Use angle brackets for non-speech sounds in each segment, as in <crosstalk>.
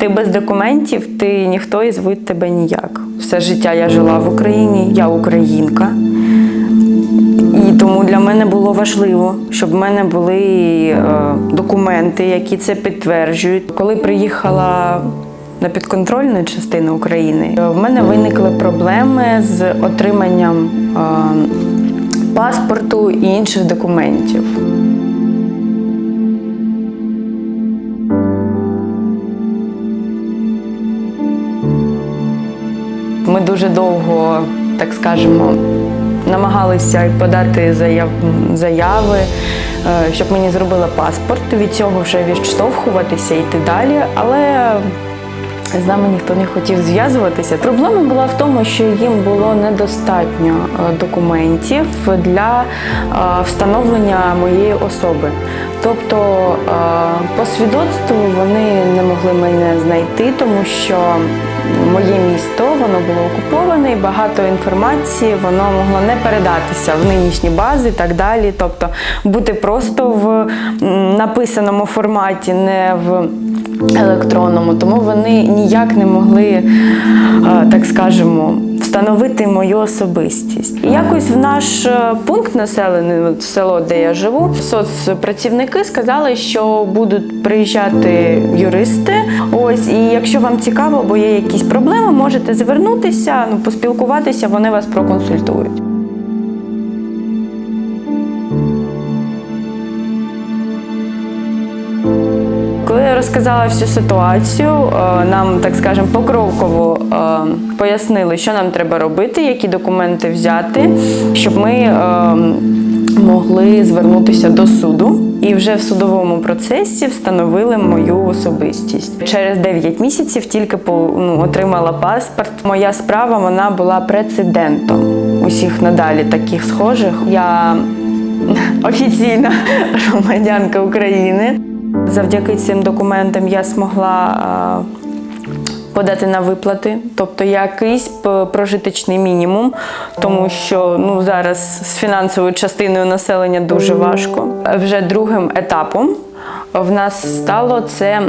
Ти без документів, ти ніхто і звуть тебе ніяк. Все життя я жила в Україні, я українка. І тому для мене було важливо, щоб в мене були е, документи, які це підтверджують. Коли приїхала на підконтрольну частину України, е, в мене виникли проблеми з отриманням е, паспорту і інших документів. Дуже довго, так скажемо, намагалися подати заяв, заяви, е, щоб мені зробили паспорт. Від цього вже відштовхуватися і йти далі. Але з нами ніхто не хотів зв'язуватися. Проблема була в тому, що їм було недостатньо е, документів для е, встановлення моєї особи. Тобто е, по свідоцтву вони не могли мене знайти, тому що моє місто воно було окуповане, і багато інформації воно могло не передатися в нинішні бази і так далі. Тобто бути просто в написаному форматі, не в електронному, тому вони ніяк не могли, е, так скажемо, встановити мою особистість. І якось в наш е, пункт населений, село, де я живу, соцпрацівники сказали, що будуть приїжджати юристи. Ось, і якщо вам цікаво, або є якісь проблеми, можете звернутися, ну, поспілкуватися, вони вас проконсультують. Розказала всю ситуацію, е, нам, так скажемо, покроково е, пояснили, що нам треба робити, які документи взяти, щоб ми е, могли звернутися до суду. І вже в судовому процесі встановили мою особистість. Через 9 місяців тільки ну, отримала паспорт. Моя справа вона була прецедентом усіх надалі таких схожих. Я <laughs> офіційна громадянка України. Завдяки цим документам я змогла е, подати на виплати, тобто якийсь прожиточний мінімум, тому що ну, зараз з фінансовою частиною населення дуже важко. Вже другим етапом в нас стало це.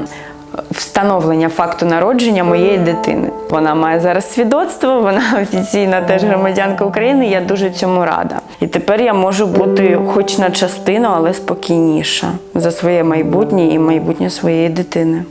Встановлення факту народження моєї дитини. Вона має зараз свідоцтво, вона <laughs> офіційна теж громадянка України. Я дуже цьому рада. І тепер я можу бути, хоч на частину, але спокійніша за своє майбутнє і майбутнє своєї дитини.